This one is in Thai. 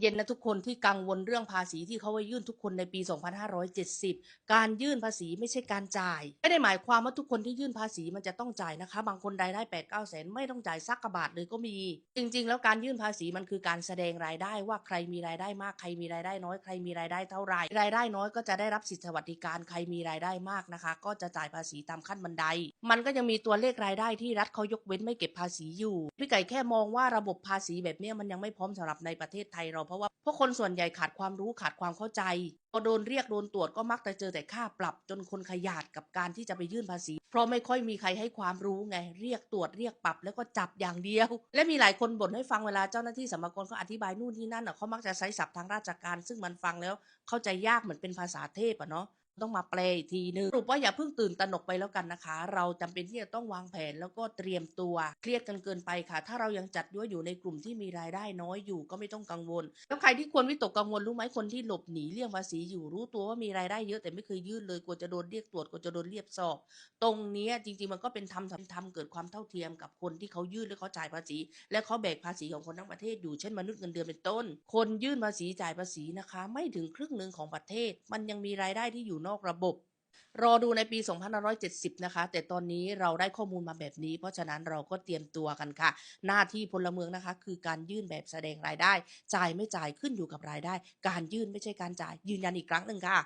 เย็นนะทุกคนที่กังวลเรื่องภาษีที่เขาไว้ยื่นทุกคนในปี 2570 การยื่นภาษีไม่ใช่การจ่าย ไม่ได้หมายความว่าทุกคนที่ยื่นภาษีมันจะต้องจ่ายนะคะ บางคนรายได้8 9แสนไม่ต้องจ่ายสักกระบาทเลยก็มี จริง ๆ แล้วการยื่นภาษีมันคือการแสดงรายได้ว่าใครมีรายได้มากใครมีรายได้น้อยใครมีรายได้เท่าไหร่รายได้น้อยก็จะได้รับสิทธิสวัสดิการใครมีรายได้มากนะคะ ก็จะจ่ายภาษีตามขั้นบันได มันก็ยังมีตัวเลขรายได้ที่รัฐเขายกเว้นไม่เก็บภาษีอยู่พี่ไก่แค่มองว่าระบบภาษีแบบนี้มันยังไม่พร้อมสำหรับในประเทศไทยเราเพราะว่าพวกคนส่วนใหญ่ขาดความรู้ขาดความเข้าใจพอโดนเรียกโดนตรวจก็มักจะเจอแต่ค่าปรับจนคนขยาดกับการที่จะไปยื่นภาษี เพราะไม่ค่อยมีใครให้ความรู้ไง เรียกตรวจเรียกปรับแล้วก็จับอย่างเดียว และมีหลายคนบ่นให้ฟังเวลาเจ้าหน้าที่สมรกรเขาอธิบายนู่นที่นั่นอะเขามักจะใช้ศัพท์ทางราชการ ซึ่งมันฟังแล้วเข้าใจยากเหมือนเป็นภาษาเทพอะเนาะ ต้องมาแปลอีกทีนึงสรุปว่าอย่าเพิ่งตื่นตระหนกไปแล้วกันนะคะ เราจำเป็นที่จะต้องวางแผนแล้วก็เตรียมตัว เครียดกันเกินไปค่ะ ถ้าเรายังจัดด้วยอยู่ในกลุ่มที่มีรายได้น้อยอยู่ก็ไม่ต้องกังวล แล้วใครที่ควรวิตกกังวลรู้ไหมคนที่หลบหนีเลี่ยงภาษีอยู่รู้ตัวว่ามีรายได้เยอะแต่ไม่เคยยื่นเลยกลัวจะโดนเรียกตรวจกลัวจะโดนเรียกสอบ ตรงนี้จริงๆมันก็เป็นธรรมทำเกิดความเท่าเทียมกับคนที่เขายื่นและเขาจ่ายภาษี และเขาแบกภาษีของคนทั้งประเทศอยู่เช่นมนุษย์เงินเดือนเป็นต้น คนยื่นภาษีจ่ายภาษีนะคะ ไม่ถึงครึ่งหนึ่งของประเทศ มันยังมีรายได้ที่อยู่นอกระบบ รอดูในปี 2570 นะคะ แต่ตอนนี้เราได้ข้อมูลมาแบบนี้ เพราะฉะนั้นเราก็เตรียมตัวกันค่ะ หน้าที่พลเมืองนะคะ คือการยื่นแบบแสดงรายได้ จ่ายไม่จ่ายขึ้นอยู่กับรายได้ การยื่นไม่ใช่การจ่ายยืนยันอีกครั้งหนึ่งค่ะ